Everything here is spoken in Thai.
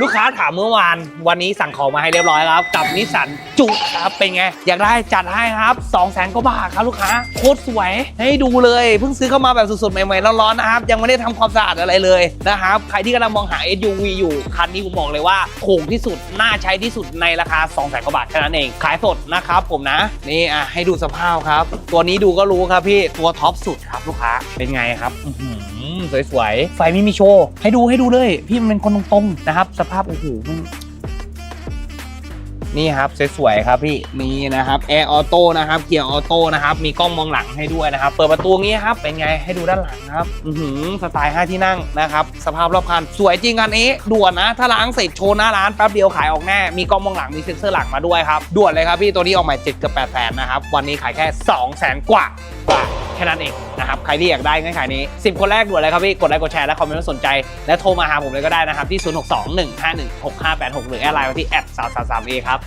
ลูกค้าถามเมื่อวาน วันนี้สั่งของมาให้เรียบร้อยแล้วครับกับนิสสันจุครับเป็นไง อยากได้จัดให้ครับ2 0 0 0 0 0กว่าบาทครับลูกค้าโคตรสวย ให้ดูเลยเพิ่งซื้อเข้ามาแบบสดๆใหม่ๆร้อนๆนะครับ ยังไม่ได้ทำความสะอาดอะไรเลยนะครับ ใครที่กำลังมองหา SUV อยู่คันนี้ผมบอกเลยว่าถูกที่สุดน่าใช้ที่สุดในราคา2 0 0 0 0 0กว่าบาทแค่นั้นเองขายสดนะครับผมนะนี่อะให้ดูสภาพครับ ตัวนี้ดูก็รู้ครับพี่ตัวท็อปสุดครับลูกค้าเป็นไงครับอื้อหือสวยๆไฟไม่มีโชว์ให้ดูให้ดูเลย พี่มันเป็นคนตรงๆนะครับสภาพโอ้โหมันนี่ครับสวยๆครับพี่มีนะครับแอร์ออโต้นะครับเกียร์ออโต้นะครับ มีกล้องมองหลังให้ด้วยนะครับ เปิดประตูงี้ครับ เป็นไงให้ดูด้านหลังครับ อือหือสไตล์5ที่นั่งนะครับ สภาพรอบคัน สวยจริงอันนี้ด่วนนะ ถ้าล้างเสร็จโชว์หน้าร้านแป๊บเดียวขายออกแน่ มีกล้องมองหลังมีเซ็นเซอร์หลังมาด้วยครับด่วนเลยครับพี่ตัวนี้ออกใหมา7เกือบ8แสนนะครับวันนี้ขายแค่2 0 0แสนกว่ากว่า ค่นั้นเองนะครับใครที่อยากได้เงั้นขายนี้ 10 คนแรกด่วนเลยครับพี่กดไลค์กดแชร์และคอมเมนต์ว่สนใจ และโทรมาหาผมเลยก็ได้นะครับที่ 0621516586 หรือแอดไลน์มาที่แอด333 a ครับ